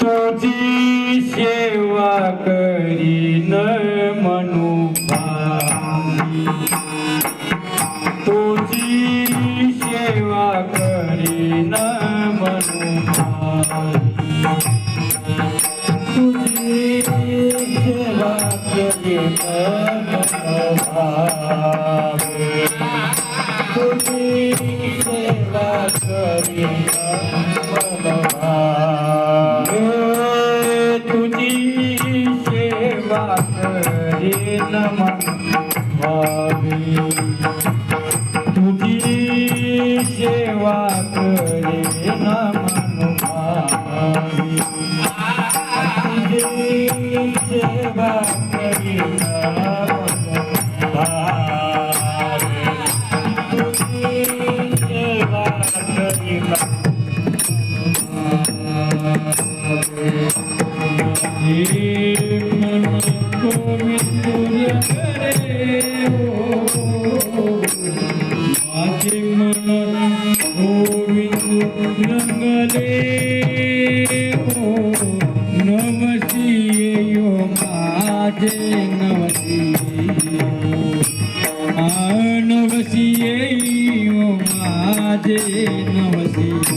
तुझी सेवा करीन मनुभा तुझी सेवा करीन मनुभावी तुझी सेवा करीन मनोभावे करीन तुझी सेवा करीन मनोभावे तुझी આજે નવસીએ આજે નવસીએ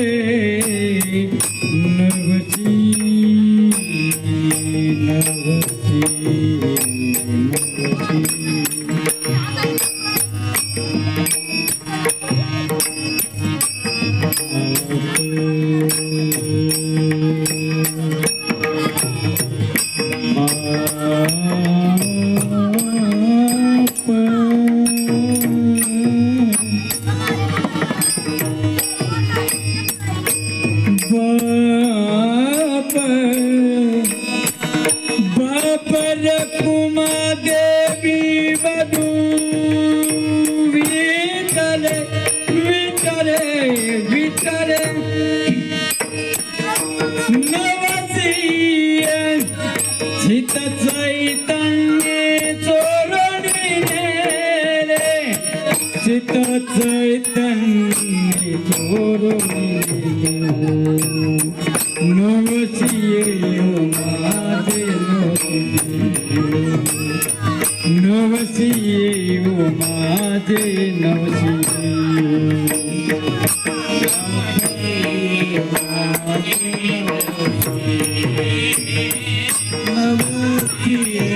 Yeah.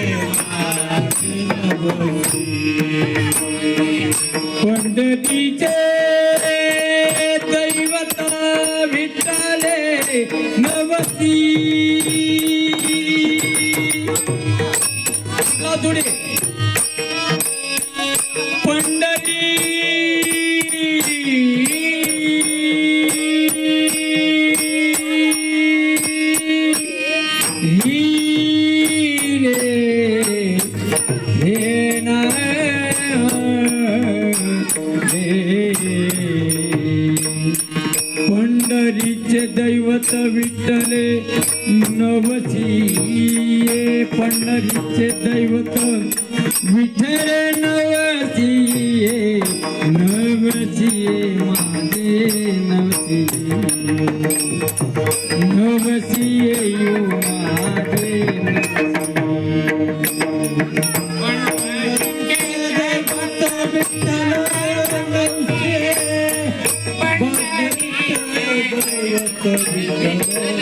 ದುಡಿ दैवत विठ्ठले नवसिये पंढरीचे दैवत विठ्ठल Yeah.